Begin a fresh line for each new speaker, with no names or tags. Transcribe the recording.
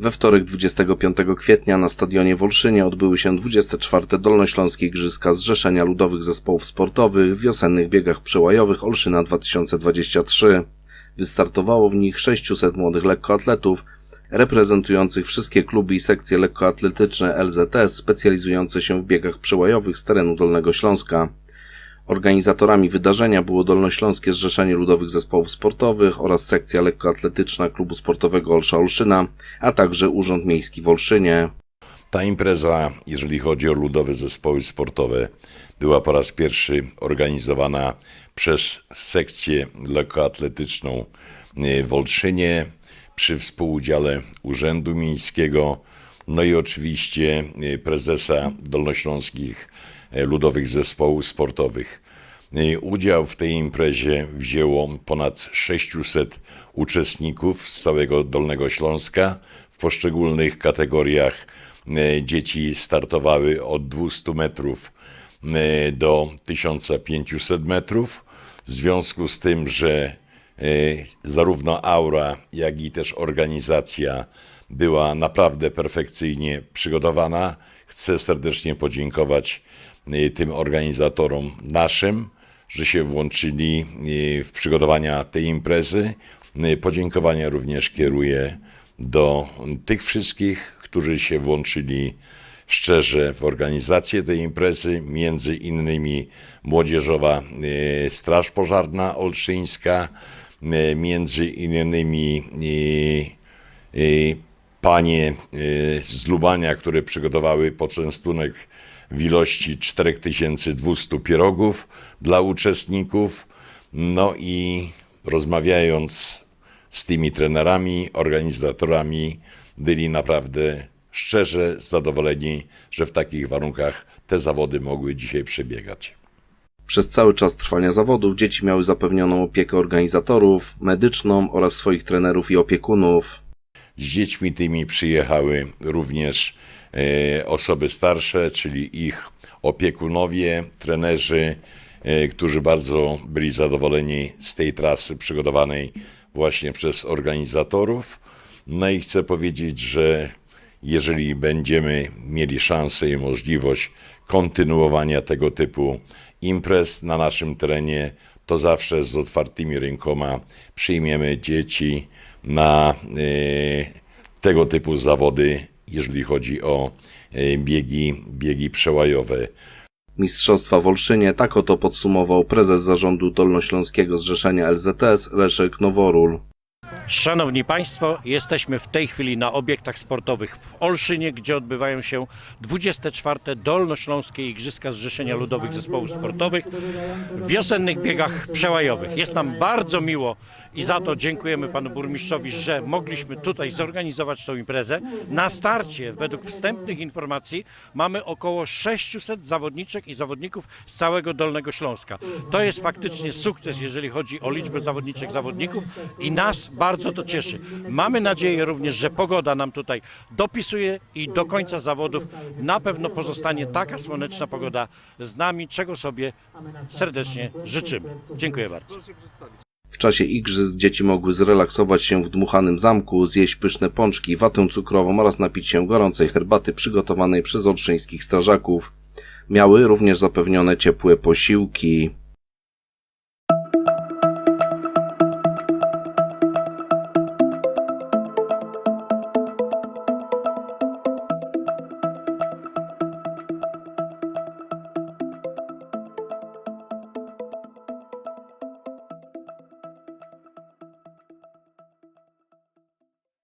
We wtorek 25 kwietnia na stadionie w Olszynie odbyły się 24. Dolnośląskie Igrzyska Zrzeszenia Ludowych Zespołów Sportowych w wiosennych biegach przełajowych Olszyna 2023. Wystartowało w nich 600 młodych lekkoatletów, reprezentujących wszystkie kluby i sekcje lekkoatletyczne LZS specjalizujące się w biegach przełajowych z terenu Dolnego Śląska. Organizatorami wydarzenia było Dolnośląskie Zrzeszenie Ludowych Zespołów Sportowych oraz sekcja lekkoatletyczna Klubu Sportowego Olsza Olszyna, a także Urząd Miejski w Olszynie.
Ta impreza, jeżeli chodzi o ludowe zespoły sportowe, była po raz pierwszy organizowana przez sekcję lekkoatletyczną e, w Olszynie przy współudziale Urzędu Miejskiego, no i oczywiście e, prezesa Dolnośląskich Ludowych Zespołów Sportowych. E, Udział w tej imprezie wzięło ponad 600 uczestników z całego Dolnego Śląska w poszczególnych kategoriach. E, Dzieci startowały od 200 metrów e, do 1500 metrów. W związku z tym, że e, zarówno aura, jak i też organizacja była naprawdę perfekcyjnie przygotowana, chcę serdecznie podziękować e, tym organizatorom naszym, że się włączyli e, w przygotowania tej imprezy. E, Podziękowania również kieruję do tych wszystkich, którzy się włączyli szczerze w organizację tej imprezy, między innymi Młodzieżowa Straż Pożarna Olszyńska, między innymi panie e, z Lubania, które przygotowały poczęstunek w ilości 4200 pierogów dla uczestników. No i rozmawiając z tymi trenerami, organizatorami, byli naprawdę szczerze zadowoleni, że w takich warunkach te zawody mogły dzisiaj przebiegać.
Przez cały czas trwania zawodów dzieci miały zapewnioną opiekę organizatorów, medyczną oraz swoich trenerów i opiekunów.
Z dziećmi tymi przyjechały również e, osoby starsze, czyli ich opiekunowie, trenerzy, e, którzy bardzo byli zadowoleni z tej trasy przygotowanej właśnie przez organizatorów. No i chcę powiedzieć, że jeżeli będziemy mieli szansę i możliwość kontynuowania tego typu imprez na naszym terenie, to zawsze z otwartymi rękoma przyjmiemy dzieci na e, tego typu zawody, jeżeli chodzi o e, biegi, biegi przełajowe.
Mistrzostwa w Olszynie tak oto podsumował prezes zarządu Dolnośląskiego Zrzeszenia LZS Leszek Noworól.
Szanowni Państwo, jesteśmy w tej chwili na obiektach sportowych w Olszynie, gdzie odbywają się 24. Dolnośląskie Igrzyska Zrzeszenia Ludowych Zespołów Sportowych w wiosennych biegach przełajowych. Jest nam bardzo miło i za to dziękujemy Panu Burmistrzowi, że mogliśmy tutaj zorganizować tą imprezę. Na starcie, według wstępnych informacji, mamy około 600 zawodniczek i zawodników z całego Dolnego Śląska. To jest faktycznie sukces, jeżeli chodzi o liczbę zawodniczek, zawodników i nas bardzo to cieszy. Mamy nadzieję również, że pogoda nam tutaj dopisuje i do końca zawodów na pewno pozostanie taka słoneczna pogoda z nami, czego sobie serdecznie życzymy. Dziękuję bardzo.
W czasie igrzysk dzieci mogły zrelaksować się w dmuchanym zamku, zjeść pyszne pączki, watę cukrową oraz napić się gorącej herbaty przygotowanej przez olszyńskich strażaków. Miały również zapewnione ciepłe posiłki.